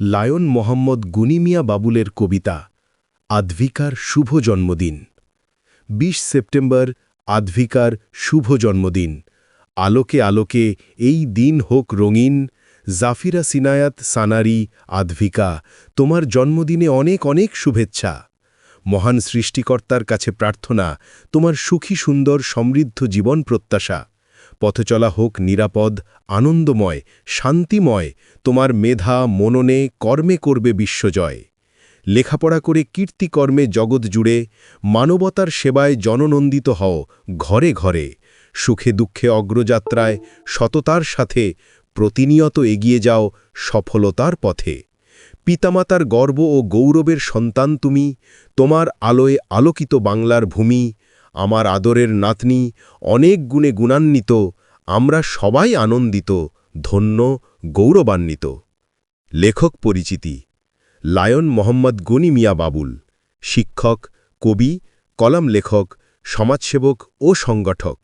Lion Mohammad গুনিমিয়া বাবুলের কবিতা, আধভিকার শুভ জন্মদিন। ২০ September, আধভিকার শুভ জন্মদিন। আলোকে আলোকে এই দিন হোক রঙিন। জাফিরা সিনায়াত সানারি, আধভিকা, তোমার জন্মদিনে অনেক অনেক শুভেচ্ছা। মহান সৃষ্টিকর্তার কাছে প্রার্থনা, তোমার সুখী সুন্দর সমৃদ্ধ জীবন প্রত্যাশা। পথচলা হোক নিরাপদ, আনন্দময়, শান্তিময়, তোমার মেধা, মননে কর্মে করবে বিশ্বজয়। লেখাপড়া করে কীর্তিকর্মে জগৎ জুড়ে, মানবতার সেবায় জননন্দিত হও ঘরে ঘরে। সুখে দুঃখে অগ্রযাত্রায় সততার সাথে প্রতিনিয়ত এগিয়ে যাও সফলতার পথে। পিতামাতার গর্ব ও গৌরবের সন্তান তুমি, তোমার আলোয় আলোকিত বাংলার ভূমি আমার আদরের নাতনি অনেক গুণে গুণান্বিত, আমরা সবাই আনন্দিত, ধন্য, গৌরবান্বিত। লেখক পরিচিতি, লায়ন মোহাম্মদ গনি মিয়া বাবুল। শিক্ষক, কবি, কলাম লেখক, সমাজসেবক ও সংগঠক।